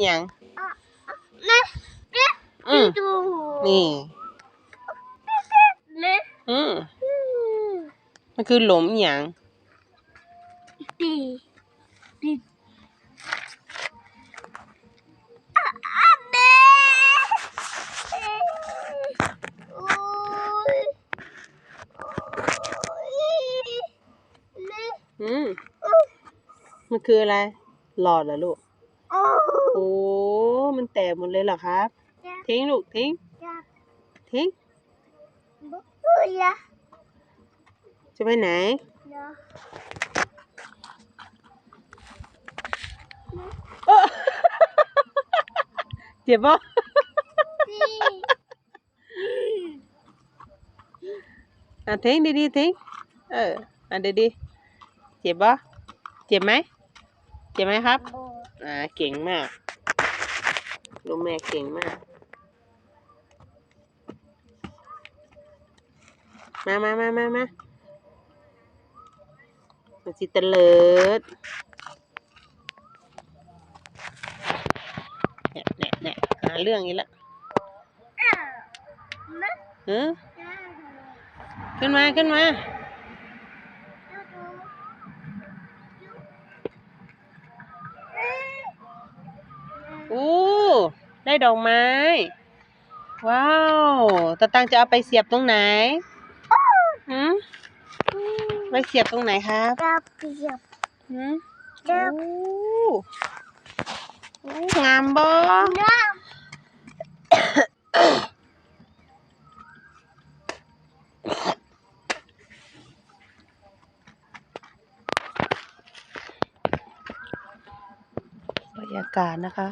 หยังแม่แม่อืมดูนี่แม่อืมมันคือหลมหยังปีปีอะอะแม่โอ้ยโอ้ยแม่อืมมันคืออะไร หลอดเหรอลูก โอ้โอ้ มันแตกหมดเลยเหรอครับ ทิ้งลูกทิ้งยากทิ้งบุยละจะไปไหนเนาะเอ้อเจ็บปะพี่อะทิ้งดีๆทิ้งเอออะดีๆเจ็บปะเจ็บไหม เจ็บไหมครับโอ้อ่า เก่งมาก ลูกแม่เก่งมาก มามามามามามันสิเตลิดเนี่ยเนี่ยเนี่ยหาเรื่องอีกแล้วอะแม่เออจ้าขึ้นมา ขึ้นมา ดูดูเอ๊ะ อู้ ได้ดอกไม้ ว้าวตาตังจะเอาไปเสียบตรงไหนหืมไปเสียบตรงไหนครับกระเปียบหืมเจ็บโอ้งามบ่น้บรรยากาศนะคะ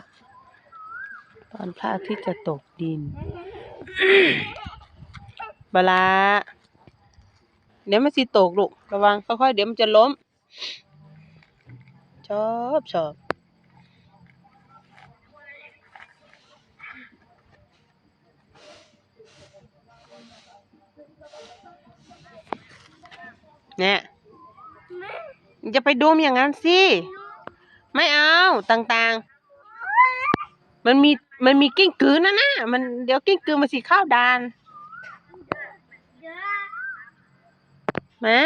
ตอนพระอาทิตย์จะตกดินบลา เดี๋ยวมันสิตกลูกระวังค่อยๆเดี๋ยวมันจะล้ม ชอบชอบเนี่ยอย่าไปดมอย่างนั้นสิ ไม่เอาต่างๆ มันมีมันมีกิ้งกือนะนะมันเดี๋ยวกิ้งกือมาสีข้าวดาน มา